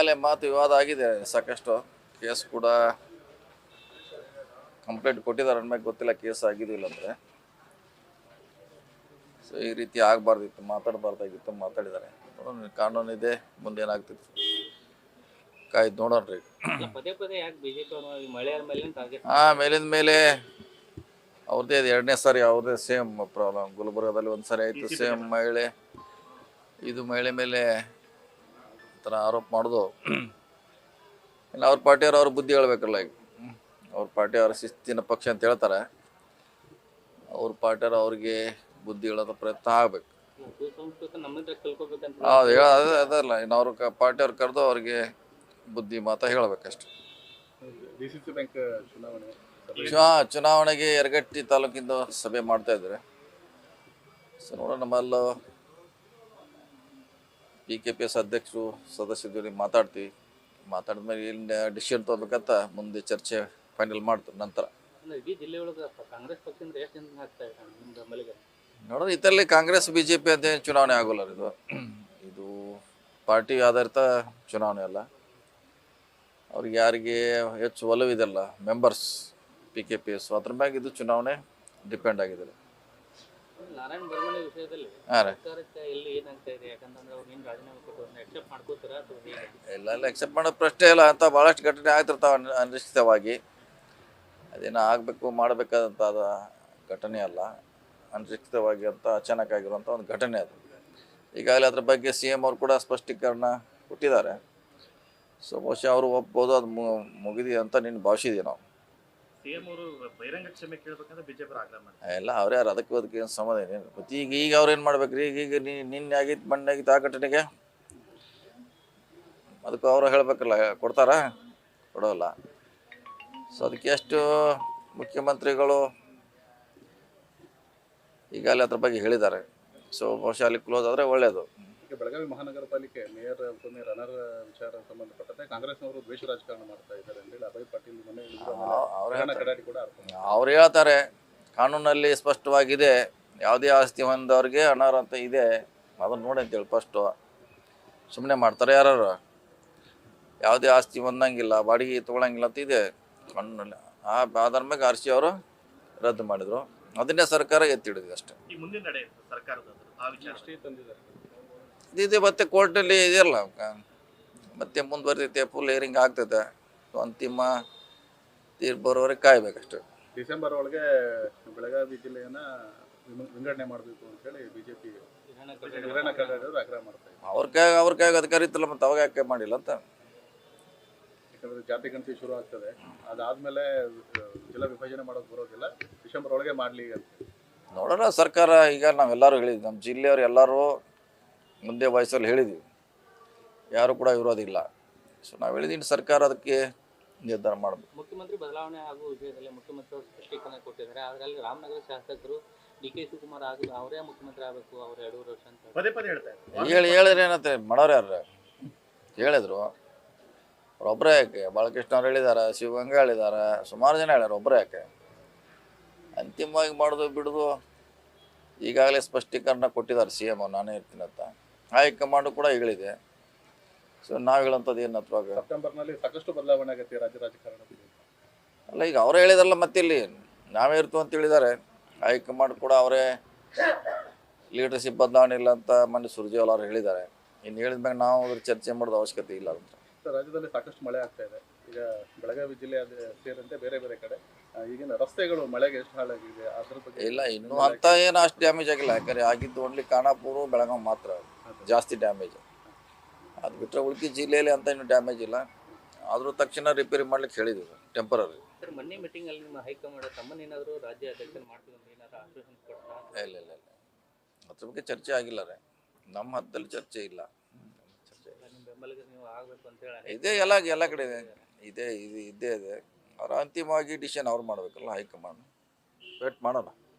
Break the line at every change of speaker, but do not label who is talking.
ಈಗಾಗಲೇ ಮಾತು ವಿವಾದ ಆಗಿದೆ. ಸಾಕಷ್ಟು ಕೇಸ್ ಕೂಡ ಕಂಪ್ಲೇಂಟ್ ಕೊಟ್ಟಿದ್ದಾರೆ. ಅನ್ಬೇಕು ಗೊತ್ತಿಲ್ಲ ಕೇಸ್ ಆಗಿದಿಲ್ಲ ಅಂದರೆ. ಸೊ ಈ ರೀತಿ ಆಗಬಾರ್ದಿತ್ತು ಮಾತಾಡಬಾರ್ದಾಗಿತ್ತು ಮಾತಾಡಿದ್ದಾರೆ. ನೋಡೋಣ ಕಾನೂನು ಇದೆ ಮುಂದೆ ಏನಾಗ್ತಿತ್ತು? ಕಾಯ್ದು ನೋಡೋಣ ರೀ. ಮೇಲಿಂದ ಮೇಲೆ ಅವ್ರದ್ದೇ ಎರಡನೇ ಸಾರಿ ಅವ್ರದ್ದೇ ಸೇಮ್ ಪ್ರಾಬ್ಲಮ್ ಗುಲ್ಬರ್ಗದಲ್ಲಿ ಒಂದು ಸಾರಿ ಆಯಿತು ಸೇಮ್ ಮಹಿಳೆ. ಇದು ಮಹಿಳೆ ಮೇಲೆ ಥರ ಆರೋಪ ಮಾಡೋದು ಇನ್ನು ಅವ್ರ ಪಾರ್ಟಿಯವ್ರು ಅವ್ರ ಬುದ್ಧಿ ಹೇಳ್ಬೇಕಲ್ಲ ಈಗ. ಅವ್ರ ಪಾರ್ಟಿಯವ್ರ ಶಿಸ್ತಿನ ಪಕ್ಷ ಅಂತ ಹೇಳ್ತಾರೆ. ಅವ್ರ ಪಾರ್ಟಿಯವ್ರು ಅವ್ರಿಗೆ ಬುದ್ಧಿ ಹೇಳೋದ ಪ್ರಯತ್ನ ಆಗ್ಬೇಕು. ಹೌದು ಹೇಳ ಅದೇ ಅದಲ್ಲ ಇನ್ನು ಅವ್ರ ಪಾರ್ಟಿಯವ್ರು ಕರೆದು ಅವ್ರಿಗೆ ಬುದ್ಧಿ ಮಾತ ಹೇಳ್ಬೇಕಷ್ಟೆ. ಹಾಂ ಚುನಾವಣೆಗೆ ಯರಗಟ್ಟಿ ತಾಲೂಕಿಂದ ಸಭೆ ಮಾಡ್ತಾ ಇದ್ದಾರೆ. ಸೊ ನೋಡೋಣ ನಮ್ಮಲ್ಲೂ ಪಿ ಕೆ ಪಿ ಎಸ್ ಅಧ್ಯಕ್ಷರು ಸದಸ್ಯರ ಜೊತೆ ಮಾತಾಡಿದ ಮೇಲೆ ಏನು ಡಿಸಿಷನ್ ತೊಗೋಬೇಕಂತ ಮುಂದೆ ಚರ್ಚೆ ಫೈನಲ್ ಮಾಡ್ತೀವಿ ನಂತರ. ನೋಡೋದು ಇದರಲ್ಲಿ ಕಾಂಗ್ರೆಸ್ ಬಿ ಜೆ ಪಿ ಅಂತ ಚುನಾವಣೆ ಆಗೋಲ್ಲ ಇದು. ಇದು ಪಾರ್ಟಿ ಆಧಾರಿತ ಚುನಾವಣೆ ಅಲ್ಲ. ಅವ್ರಿಗೆ ಯಾರಿಗೆ ಹೆಚ್ಚು ಒಲವಿದೆಲ್ಲ members P K P S. ಅದ್ರ ಮ್ಯಾಗ ಇದು ಚುನಾವಣೆ ಡಿಪೆಂಡ್ ಆಗಿದೆ
ನಾರಾಯಣ ಬರ್ಮಣಿ ವಿಷಯದಲ್ಲಿ
ಹಾಂ ರೀ.
ಸರ್ಕಾರಕ್ಕೆ ಎಲ್ಲಿ ಏನಾಗ್ತಾ ಇದೆ? ಯಾಕಂತಂದ್ರೆ ಅವ್ರು ಏನು ರಾಜೀನಾಮೆ ಕೊಟ್ಟು ಅಕ್ಸೆಪ್ಟ್ ಮಾಡ್ಕೋತೀರಾ ಅಥವಾ ಹೇಗೆ?
ಇಲ್ಲ ಇಲ್ಲ ಎಕ್ಸೆಪ್ಟ್ ಮಾಡೋ ಪ್ರಶ್ನೆ ಇಲ್ಲ. ಅಂತ ಭಾಳಷ್ಟು ಘಟನೆ ಆಗ್ತಿರ್ತಾವ ಅನ್- ಅನಿಶ್ಚಿತವಾಗಿ. ಅದೇನೋ ಆಗಬೇಕು ಮಾಡಬೇಕಾದಂಥ ಘಟನೆ ಅಲ್ಲ. ಅನಿಶ್ಚಿತವಾಗಿ ಅಂತ ಅಚಾನಕ್ ಆಗಿರುವಂಥ ಒಂದು ಘಟನೆ ಅದು. ಈಗಾಗಲೇ ಅದ್ರ ಬಗ್ಗೆ ಸಿ ಎಂ ಅವರು ಕೂಡ ಸ್ಪಷ್ಟೀಕರಣ ಕೊಟ್ಟಿದ್ದಾರೆ. ಸೊ ಬಹುಶಃ ಅವರು ಒಪ್ಬೋದು ಅದು ಮುಗಿದಿ ಅಂತ ನೀನು ಭಾವಿಸಿದ್ದೀವಿ ನಾವು. ಎಲ್ಲ ಅವ್ರು ಯಾರು ಅದಕ್ಕೆ ಅದಕ್ಕೆ ಏನು ಸಂಬಂಧ ಏನು ಮತ್ತೆ ಈಗ ಈಗ ಅವ್ರು ಏನು ಮಾಡ್ಬೇಕ್ರಿ ಈಗ ಈಗ ನಿನ್ನೆ ಆಗಿತ್ತು ಮೊನ್ನೆ ಆಗಿತ್ತು ಆ ಘಟನೆಗೆ ಅದಕ್ಕೂ ಅವ್ರು ಹೇಳ್ಬೇಕಲ್ಲ, ಕೊಡ್ತಾರಾ? ಕೊಡೋಲ್ಲ. ಸೊ ಅದಕ್ಕೆ ಎಷ್ಟು ಮುಖ್ಯಮಂತ್ರಿಗಳು ಈಗಾಗಲೇ ಅದ್ರ ಬಗ್ಗೆ ಹೇಳಿದ್ದಾರೆ. ಸೊ ಬಹುಶಃ ಅಲ್ಲಿ ಕ್ಲೋಸ್ ಆದರೆ ಒಳ್ಳೆಯದು
ಈಗ ಬೆಳಗಾವಿ ಮಹಾನಗರ ಪಾಲಿಕೆ ಮೇಯರ್ ಉಪಮೇಯರ್ ಅನರ್ಹ ವಿಚಾರ ಸಂಬಂಧಪಟ್ಟಂತೆ ಕಾಂಗ್ರೆಸ್ನವರು ದ್ವೇಷ ರಾಜಕಾರಣ ಮಾಡ್ತಾ ಇದ್ದಾರೆ ಅಂತೇಳಿ ಅಭಯ್ ಪಾಟೀಲ್ ಮೊನ್ನೆ
ಅವ್ರು
ಪ್ರಯಾಣ ಕಡಾಡಿ ಕೂಡ
ಅವ್ರು ಹೇಳ್ತಾರೆ ಕಾನೂನಲ್ಲಿ ಸ್ಪಷ್ಟವಾಗಿದೆ ಯಾವುದೇ ಆಸ್ತಿ ಹೊಂದವ್ರಿಗೆ ಅನಾರ ಅಂತ ಇದೆ. ಅದನ್ನು ನೋಡಿ ಅಂತೇಳಿ ಫಸ್ಟು ಸುಮ್ಮನೆ ಮಾಡ್ತಾರೆ ಯಾರು ಯಾವುದೇ ಆಸ್ತಿ ಹೊಂದಂಗಿಲ್ಲ ಬಾಡಿಗೆ ತೊಗೊಳಂಗಿಲ್ಲ ಅಂತ ಇದೆ. ಕಾನೂನಲ್ಲಿ. ಆ ಅದರ ಮೇಲೆ ಆರ್ ಸಿ ಅವರು ರದ್ದು ಮಾಡಿದರು. ಅದನ್ನೇ ಸರ್ಕಾರ ಎತ್ತಿ ಹಿಡಿದಿದೆ ಅಷ್ಟೇ.
ಈ ಮುಂದಿನ ನಡೆ ಸರ್ಕಾರದ ಆ ವಿಚಾರ.
ತಂದಿದ್ದಾರೆ.
ಇದಿದೆ ಮತ್ತೆ ಕೋರ್ಟಲ್ಲಿ ಇದೆಯಲ್ಲ ಮತ್ತೆ ಮುಂದುವರಿತೈತೆ ಫುಲ್ ಹಿಯರಿಂಗ್ ಆಗ್ತದೆ. ಅಂತಿಮ ತೀರ್ಪು ಬರೋವರೆಗೆ ಕಾಯ್ಬೇಕಷ್ಟು.
ಡಿಸೆಂಬರ್ ಒಳಗೆ ಬೆಳಗಾವಿ ಜಿಲ್ಲೆಯನ್ನ ವಿಂಗಡಣೆ ಮಾಡಬೇಕು ಅಂತ ಹೇಳಿ ಬಿಜೆಪಿ ಕಡಾಡಿ ಅವರು ಆಗ್ರಹ
ಕೈ ಅವ್ರ ಕೈ ಅಧಿಕಾರ ಇತ್ತಲ್ಲ ಮತ್ತೆ ಅವಾಗ ಯಾಕೆ ಮಾಡಿಲ್ಲ ಅಂತ?
ಯಾಕಂದ್ರೆ ಜಾತಿ ಗಣತಿ ಶುರು ಆಗ್ತದೆ. ಅದಾದ್ಮೇಲೆ ಜಿಲ್ಲಾ ವಿಭಜನೆ ಮಾಡೋದು ಬರೋದಿಲ್ಲ. ಡಿಸೆಂಬರ್ ಒಳಗೆ ಮಾಡ್ಲಿ ಅಂತ.
ನೋಡೋಣ ಸರ್ಕಾರ ಈಗ ನಾವೆಲ್ಲರೂ ಹೇಳಿದ್ವಿ ನಮ್ಮ ಜಿಲ್ಲೆಯವ್ರು ಎಲ್ಲರೂ ಮುಂದೆ ವಾಯ್ಸಲ್ಲಿ ಹೇಳಿದ್ವಿ. ಯಾರು ಕೂಡ ಇರೋದಿಲ್ಲ ಇಲ್ಲ ಸೊ ನಾವು ಹೇಳಿದ್ದೀನಿ ಸರ್ಕಾರ ಅದಕ್ಕೆ ನಿರ್ಧಾರ ಮಾಡಬೇಕು.
ಮುಖ್ಯಮಂತ್ರಿ ಬದಲಾವಣೆ ಆಗುವ ವಿಷಯದಲ್ಲಿ ಮುಖ್ಯಮಂತ್ರಿ ಅವರು ಸ್ಪಷ್ಟೀಕರಣ ಕೊಟ್ಟಿದ್ದಾರೆ. ಅದರಲ್ಲಿ ರಾಮನಗರ ಶಾಸಕರು ಡಿ ಕೆ ಶಿವಕುಮಾರ್ ಆಗ ಅವರೇ ಮುಖ್ಯಮಂತ್ರಿ ಆಗಬೇಕು ಅವ್ರ ಎರಡೂರು ವರ್ಷ ಅಂತ
ಪದೇ ಪದೇ ಹೇಳ್ತಾರೆ ಇದ್ದಾರೆ.
ಹೇಳಿ ಹೇಳಿದ್ರೆ ಏನಂತೆ ಮಾಡೋರು ಯಾರು? ಹೇಳಿದ್ರು. ಒಬ್ಬರೇ ಯಾಕೆ? ಬಾಲಕೃಷ್ಣ ಅವ್ರು ಹೇಳಿದ್ದಾರೆ ಶಿವಗಂಗಾ ಹೇಳಿದ್ದಾರೆ ಸುಮಾರು ಜನ ಹೇಳ್ಯಾರ ಒಬ್ಬರೇ ಯಾಕೆ? ಅಂತಿಮವಾಗಿ ಮಾಡೋದು ಬಿಡೋದು ಈಗಾಗಲೇ ಸ್ಪಷ್ಟೀಕರಣ ಕೊಟ್ಟಿದ್ದಾರೆ ಸಿ ಎಂ ನಾನೇ ಇರ್ತೀನಿ ಅಂತ ಹೈಕಮಾಂಡು ಕೂಡ ಹೇಳಿದೆ ಸೊ ನಾವು ಹೇಳೋಂಥದ್ದು ಏನು ಅಥವಾ
ಸೆಪ್ಟೆಂಬರ್ನಲ್ಲಿ ಸಾಕಷ್ಟು ಬದಲಾವಣೆ ಆಗತ್ತೆ ರಾಜ್ಯ ರಾಜಕಾರಣದಲ್ಲಿ
ಅಲ್ಲ ಈಗ ಅವರೇ ಹೇಳಿದಾರಲ್ಲ ಮತ್ತೆ ಇಲ್ಲಿ. ನಾವೇ ಇರ್ತೀವಿ ಅಂತ ಹೇಳಿದ್ದಾರೆ ಹೈಕಮಾಂಡ್ ಕೂಡ ಅವರೇ ಲೀಡರ್ಶಿಪ್ ಬದಲಾವಣೆ ಇಲ್ಲ ಅಂತ ಮೊನ್ನೆ ಸುರ್ಜೇವಾಲ ಅವರು ಹೇಳಿದ್ದಾರೆ ಇನ್ನು ಹೇಳಿದ ಮ್ಯಾಗ ನಾವು ಅದ್ರ ಚರ್ಚೆ ಮಾಡೋದು ಅವಶ್ಯಕತೆ ಇಲ್ಲ ಅಂತ.
ಸರ್, ರಾಜ್ಯದಲ್ಲಿ ಸಾಕಷ್ಟು ಮಳೆ ಆಗ್ತಾ ಇದೆ. ಈಗ ಬೆಳಗಾವಿ ಜಿಲ್ಲೆ ಅದ್- ಸೇರಿದಂತೆ ಬೇರೆ ಬೇರೆ ಕಡೆ ಈಗಿನ ರಸ್ತೆಗಳು ಮಳೆಗೆ ಎಷ್ಟು ಹಾಳಾಗಿದೆ ಅದ್ರ ಬಗ್ಗೆ
ಇಲ್ಲ ಇನ್ನು ಅಂತ ಏನು ಅಷ್ಟು ಡ್ಯಾಮೇಜ್ ಆಗಿಲ್ಲ. ಯಾಕಂದ್ರೆ ಆಗಿದ್ದು ಓನ್ಲಿ ಖಾನಾಪುರ ಬೆಳಗಾವಿ ಮಾತ್ರ ಜಾಸ್ತಿ ಡ್ಯಾಮೇಜ್ ಅದು ಬಿಟ್ಟರೆ ಉಳ್ಕಿ ಜಿಲ್ಲೆಯಲ್ಲಿ ಅಂತ ಇನ್ನು ಡ್ಯಾಮೇಜ್ ಇಲ್ಲ. ಆದರೂ ತಕ್ಷಣ ರಿಪೇರಿ ಮಾಡ್ಲಿಕ್ಕೆ ಹೇಳಿದ್ವಿ ಟೆಂಪರರಿ
ಸರ್ ಮೊನ್ನೆ ಮೀಟಿಂಗ್ ಅಲ್ಲಿ ನಿಮ್ಮ ಹೈಕಮಾಂಡ್ ತಮ್ಮನ್ನೇನಾದರೂ ರಾಜ್ಯ ಅಧ್ಯಕ್ಷರು ಮಾಡ್ತೀವಿ ಅಂತ ಏನಾದ್ರು ಆಶ್ವಾಸನೆ ಕೊಡ್ತಾ
ಇಲ್ಲ ಇಲ್ಲ ಇಲ್ಲ. ಅದ್ರ ಬಗ್ಗೆ ಚರ್ಚೆ ಆಗಿಲ್ಲ ರೀ. ನಮ್ಮ ಹತ್ತಲ್ಲಿ ಚರ್ಚೆ ಇಲ್ಲ ಚರ್ಚೆ ಇಲ್ಲ.
ನಿಮ್ಮ ಬೆಂಬಲಿಗರು ನೀವು ಆಗಬೇಕು ಅಂತ ಹೇಳಿ
ಇದೇ ಎಲ್ಲ ಎಲ್ಲ ಕಡೆ ಇದೆ. ಇದೇ, ಇದು, ಇದೇ. ಇದೆ ಅವ್ರ ಅಂತಿಮವಾಗಿ ಡಿಸಿಷನ್ ಅವ್ರು ಮಾಡಬೇಕಲ್ಲ, ಹೈಕಮಾಂಡ್. ವೇಟ್ ಮಾಡೋಣ.